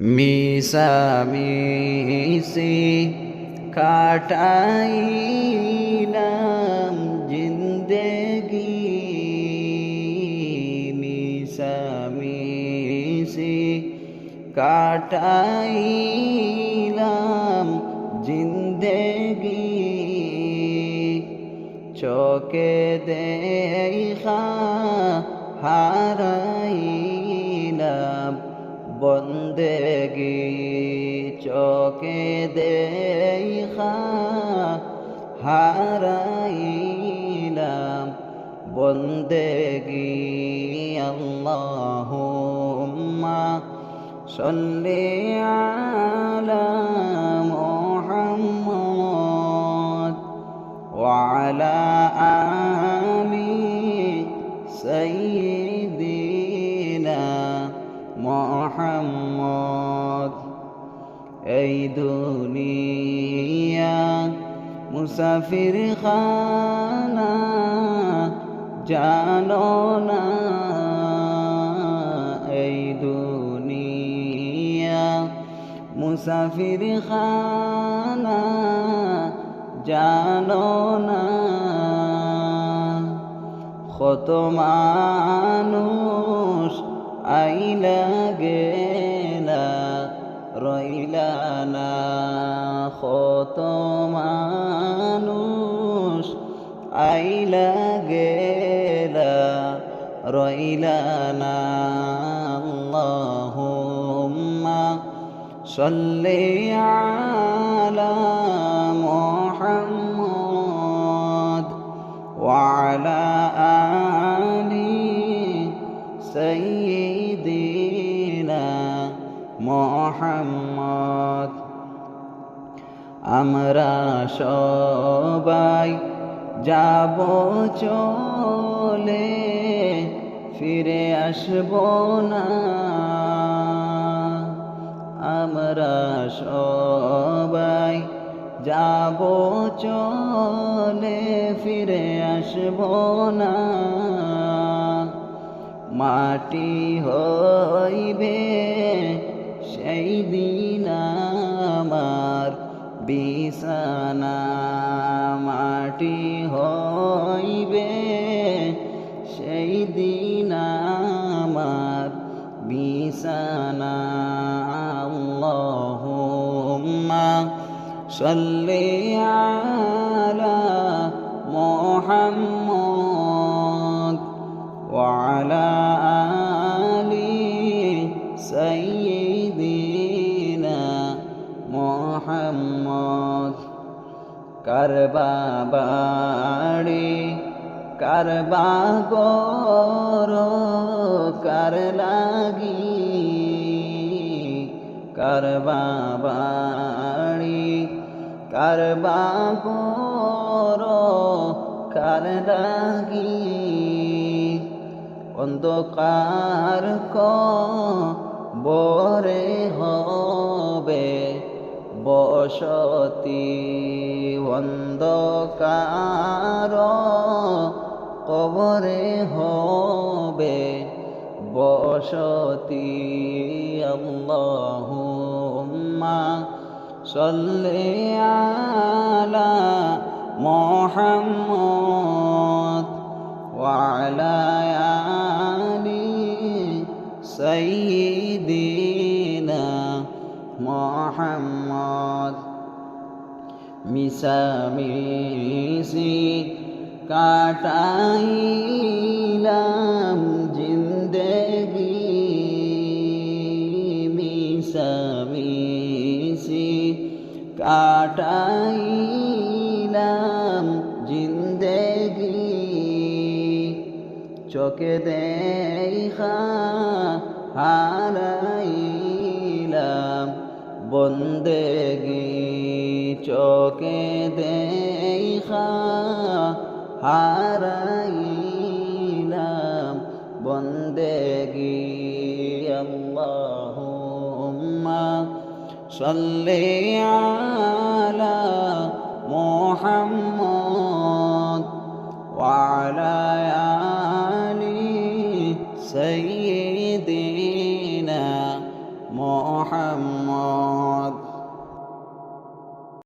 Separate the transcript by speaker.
Speaker 1: মিশামিশি কাটাইলাম জিন্দেগি। মিশামিশি কাটাইলাম জিন্দেগি। চোখে দেখা হারাইলাম জিন্দগি চোখে দেখা হারাইলাম বন্দেগি। আল্লাহুম্মা সল্লি আলা মুহাম্মদ ওয়া আলা আলি সাইয়্যিদিনা মুহাম্মদ। এই দুনিয়া মুসাফির খানা জানো না। এই দুনিয়া মুসাফির খানা জানো না। কত মানুষ আইলা গেলা রইলানা কত মানুষ আইলা গেলা রইলানা আল্লাহুম্মা সাল্লি আলা মুহাম্মদ ওয়া আলা মোহাম্মদ। আমরা সবাই যাব চলে, ফিরে আসব না। আমরা সবাই যাব চলে, ফিরে আসব না। মাটি হইবে সেই দিন আমার বিছানা মাটি হইবে সেই দিন আমার বিছানা আল্লাহুম্মা সাল্লি আলা মোহাম্মদ। কারবাড়ি কারবা গোর কার লাগি কারবাড়ি কারবা গোর কার লাগি অন্ধকার ক বরে হয় বসতি অন্ধকার কবরে হবে বসতি। আল্লাহুম্মা সল্লি আলা মোহাম্মদ ওয়ালা আলি সাইয়্যিদিনা মোহাম্মদ। মিশামিশি কাটাইলাম জিন্দেগি। মিশামিশি কাটাইলাম জিন্দেগি। চোখে দেখা হারা বন্দেগি চোখে দেখা হারাইলাম। বন্দেগি আল্লাহুম্মা সাল্লি আলা মুহাম্মদ ওয়া আলা